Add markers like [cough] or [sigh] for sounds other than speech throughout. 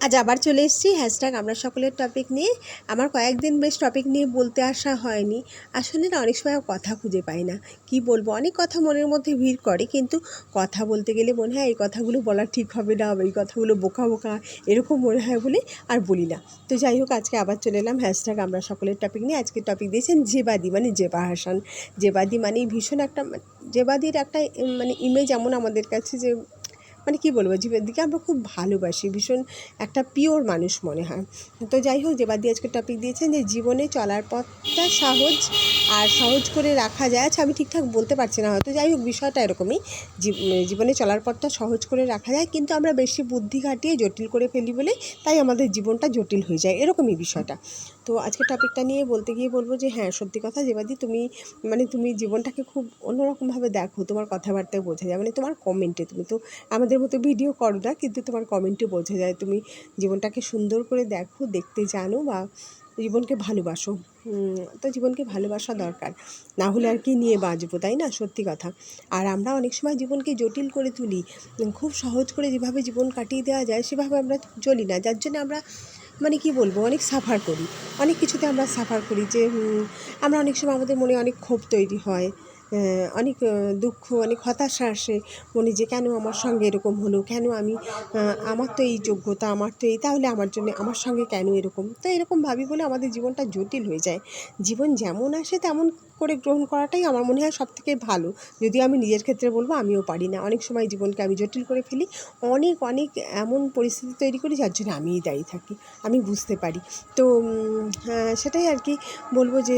আজ আবার চলে এসেছি হ্যাশট্যাগ আমরা সকলের টপিক নিয়ে। আমার কয়েকদিন বেশ টপিক নিয়ে বলতে আসা হয়নি। আসলে না, অনেক সময় কথা খুঁজে পাই না। কি বলব? অনেক কথা মনের মধ্যে ভিড় করে, কিন্তু কথা বলতে গেলে মনে হয় এই কথাগুলো বলা ঠিক হবে না এই কথাগুলো বোকা বোকা এরকম মনে হয় বলে আর বলি না। তো যাই হোক, আজকে আবার চলে এলাম হ্যাশট্যাগ আমরা সকলের টপিক নিয়ে। আজকে টপিক দিয়েছেন জেবাদি মানে জেবা হাসান। জেবাদি মানে ভীষণ একটা জেবাদির একটা মানে ইমেজ এমন আমাদের কাছে যে মানে কী বলব জীবের আমরা খুব ভালোবাসি, ভীষণ একটা পিওর মানুষ মনে হয়। তো যাই হোক, যেবার দিয়ে আজকে টপিক দিয়েছেন যে জীবনে চলার পথটা সহজ আর সহজ করে রাখা যায় আচ্ছা আমি ঠিকঠাক বলতে পারছি না হয়তো, যাই হোক বিষয়টা এরকমই। জীব- জীবনে চলার পথটা সহজ করে রাখা যায়, কিন্তু আমরা বেশি বুদ্ধি খাটিয়ে জটিল করে ফেলি বলে তাই আমাদের জীবনটা জটিল হয়ে যায়, এরকমই বিষয়টা। তো আজকে টপিকটা নিয়ে বলতে গিয়ে বলব যে হ্যাঁ সত্যি কথা যেবাদি তুমি মানে তুমি জীবনটাকে খুব অন্যরকমভাবে দেখো, তোমার কথাবার্তায় বোঝা যায় মানে তোমার কমেন্টে তুমি, তো আমাদের মতো ভিডিও করো না, কিন্তু তোমার কমেন্টে বোঝা যায়। তুমি জীবনটাকে সুন্দর করে দেখো, দেখতে জানো বা জীবনকে ভালোবাসো। তো জীবনকে ভালোবাসা দরকার। না হলে আর কি নিয়ে বাঁচবো, তাই না? সত্যি কথা। আর আমরা অনেক সময় জীবনকে জটিল করে তুলি। খুব সহজ করে যেভাবে জীবন কাটিয়ে দেওয়া যায়, সেভাবে আমরা চলি না। যার জন্য আমরা মানে কি বলব, অনেক সাফার করি। অনেক কিছুতে আমরা সাফার করি যে আমরা অনেক সময় আমাদের মনে অনেক ক্ষোভ তৈরি হয়। অনেক দুঃখ, অনেক হতাশা আসে। মনে যে কেন আমার সঙ্গে এরকম হলো? কেন আমি আমার তো এই যোগ্যতা, আমার তো এই, তাহলে আমার জন্য আমার সঙ্গে কেন এরকম? তো এরকম ভাবি বলে আমাদের জীবনটা জটিল হয়ে যায়। জীবন যেমন আসে তেমন করে গ্রহণ করাটাই আমার মনে হয় সবথেকে ভালো। যদি আমি নিজের ক্ষেত্রে বলব আমিও পারি না। অনেক সময় জীবনকে আমি জটিল করে ফেলি। অনেক অনেক এমন পরিস্থিতি তৈরি করি যার জন্য আমিই দায়ী থাকি। আমি বুঝতে পারি। তো সেটাই আর কি বলব যে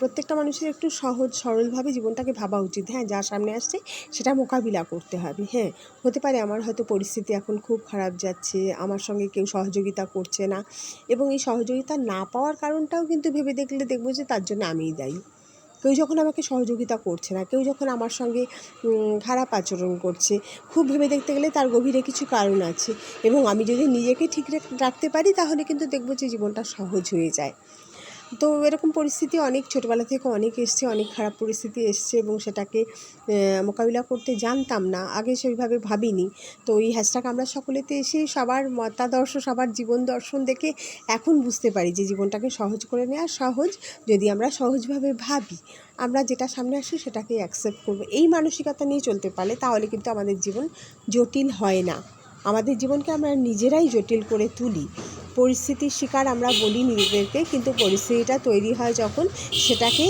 প্রত্যেকটা মানুষের একটু সহজ, সরলভাবে জীবনটাকে ভাবা উচিত। হ্যাঁ যা সামনে আসছে সেটা মোকাবিলা করতে হবে। হ্যাঁ হতে পারে আমার হয়তো পরিস্থিতি এখন খুব খারাপ যাচ্ছে, আমার সঙ্গে কেউ সহযোগিতা করছে না এবং এই সহযোগিতা না পাওয়ার কারণটাও কিন্তু ভেবে দেখলে দেখব যে তার জন্য আমিই দায়ী। কেউ যখন আমাকে সহযোগিতা করছে না, কেউ যখন আমার সঙ্গে খারাপ আচরণ করছে, খুব ভেবে দেখতে গেলে তার গভীরে কিছু কারণ আছে এবং আমি যদি নিজেকে ঠিক রাখ- রাখতে পারি তাহলে কিন্তু দেখব যে জীবনটা সহজ হয়ে যায়। তো এরকম পরিস্থিতি অনেক ছোটোবেলা থেকে অনেক এসছে, অনেক খারাপ পরিস্থিতি এসছে এবং সেটাকে মোকাবিলা করতে জানতাম না। আগে সেইভাবে ভাবিনি। তো এই হ্যাশট্যাগ আমরা সকলেতে এসে সবার মতাদর্শ, সবার জীবন দর্শন দেখে এখন বুঝতে পারি যে জীবনটাকে সহজ করে নেওয়া সহজ, যদি আমরা সহজভাবে ভাবি, আমরা যেটা সামনে আসে সেটাকে অ্যাকসেপ্ট করব। এই মানসিকতা নিয়ে চলতে পারলে তাহলে কিন্তু আমাদের জীবন জটিল হয় না। আমাদের জীবনকে আমরা নিজেরাই জটিল করে তুলি। পরিস্থিতির শিকার আমরা বলি নিজেদেরকে, কিন্তু পরিস্থিতিটা তৈরি হয় যখন সেটাকে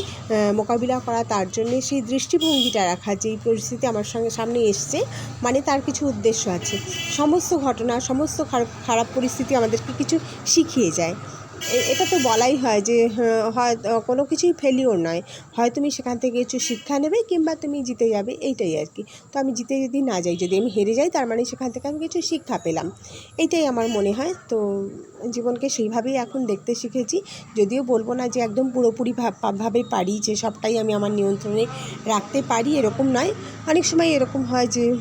মোকাবিলা করা, তার জন্যে সেই দৃষ্টিভঙ্গিটা রাখা যে এই পরিস্থিতি আমার সঙ্গে সামনে এসছে মানে তার কিছু উদ্দেশ্য আছে। সমস্ত ঘটনা, সমস্ত খারাপ খারাপ পরিস্থিতি আমাদেরকে কিছু শিখিয়ে যায়। এটা তো বলাই হয় যে হ্যাঁ, কোনো কিছুই ফেলিওর নয়। হয় তুমি সেখান থেকে কিছু শিক্ষা নেবে কিংবা তুমি জিতে যাবে এইটাই আর কি। তো আমি জিতে যদি না যাই যদি আমি হেরে যাই তার মানে সেখান থেকে আমি কিছু শিক্ষা পেলাম। এইটাই আমার মনে হয়। তো জীবনকে সেইভাবেই এখন দেখতে শিখেছি। যদিও বলব না যে একদম পুরোপুরি ভাব- পারি যে সবটাই আমি আমার নিয়ন্ত্রণে রাখতে পারি এরকম নয়। অনেক সময় এরকম হয় যে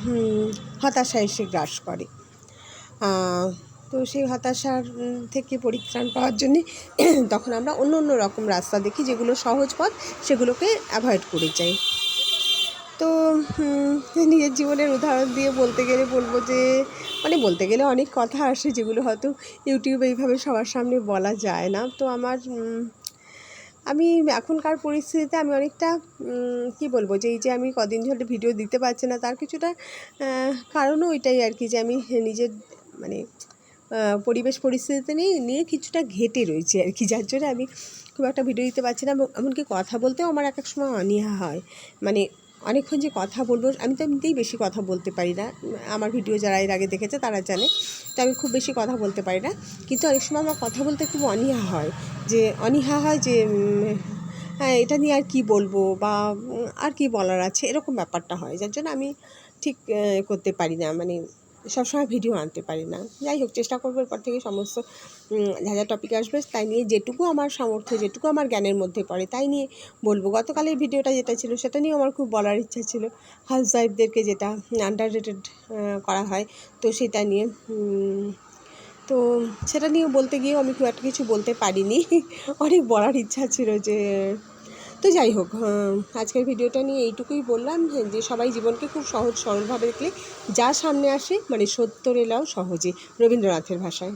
হতাশা এসে গ্রাস করে। তো সেই হতাশার থেকে পরিত্রাণ পাওয়ার জন্যে [clears throat] তখন আমরা অন্য অন্য রকম রাস্তা দেখি যেগুলো সহজ পথ, সেগুলোকে অ্যাভয়েড করে যাই। তো নিজের জীবনের উদাহরণ দিয়ে বলতে গেলে বলব যে মানে বলতে গেলে অনেক কথা আসে যেগুলো হয়তো ইউটিউবে এইভাবে সবার সামনে বলা যায় না। তো আমার আমি এখনকার পরিস্থিতিতে আমি অনেকটা কি বলব যে এই যে আমি কদিন ধরে ভিডিও দিতে পারছি না, তার কিছুটা কারণও ওইটাই আর কি যে আমি নিজের মানে পরিবেশ পরিস্থিতিতে নিয়ে নিয়ে কিছুটা ঘেটে রয়েছে আর কি। যার জন্য আমি খুব একটা ভিডিও দিতে পারছি না এবং এমনকি কথা বলতেও আমার এক এক সময় অনীহা হয়। মানে অনেকক্ষণ যে কথা বলব, আমি তো এমনিতেই বেশি কথা বলতে পারি না। আমার ভিডিও যারা এর আগে দেখেছে তারা জানে। তো আমি খুব বেশি কথা বলতে পারি না। কিন্তু অনেক সময় আমার কথা বলতে খুব অনীহা হয়। যে অনীহা হয় যে হ্যাঁ এটা নিয়ে আর কি বলব বা আর কি বলার আছে? এরকম ব্যাপারটা হয়। যার জন্য আমি ঠিক করতে পারি না। মানে সবসময় ভিডিও আনতে পারি না। যাই হোক, চেষ্টা করব এরপর থেকে সমস্ত যা যা টপিক আসবে, তাই নিয়ে যেটুকু আমার সামর্থ্য, যেটুকু আমার জ্ঞানের মধ্যে পড়ে, তাই নিয়ে বলব। গতকালের ভিডিওটা যেটা ছিল, সেটা নিয়েও আমার খুব বলার ইচ্ছা ছিল। হাউস ওয়াইফদেরকে যেটা আন্ডার রেটেড করা হয়, তো সেটা নিয়ে তো সেটা নিয়ে বলতে গিয়েও আমি খুব একটা কিছু বলতে পারিনি। [laughs] অনেক বলার ইচ্ছা ছিল যে তো যাই হোক আজকের ভিডিওটা নিয়ে এইটুকুই বললাম হ্যাঁ, যে সবাই জীবনকে খুব সহজ সরলভাবে দেখলে যা সামনে আসে মানে সত্য এলাও সহজে রবীন্দ্রনাথের ভাষায়।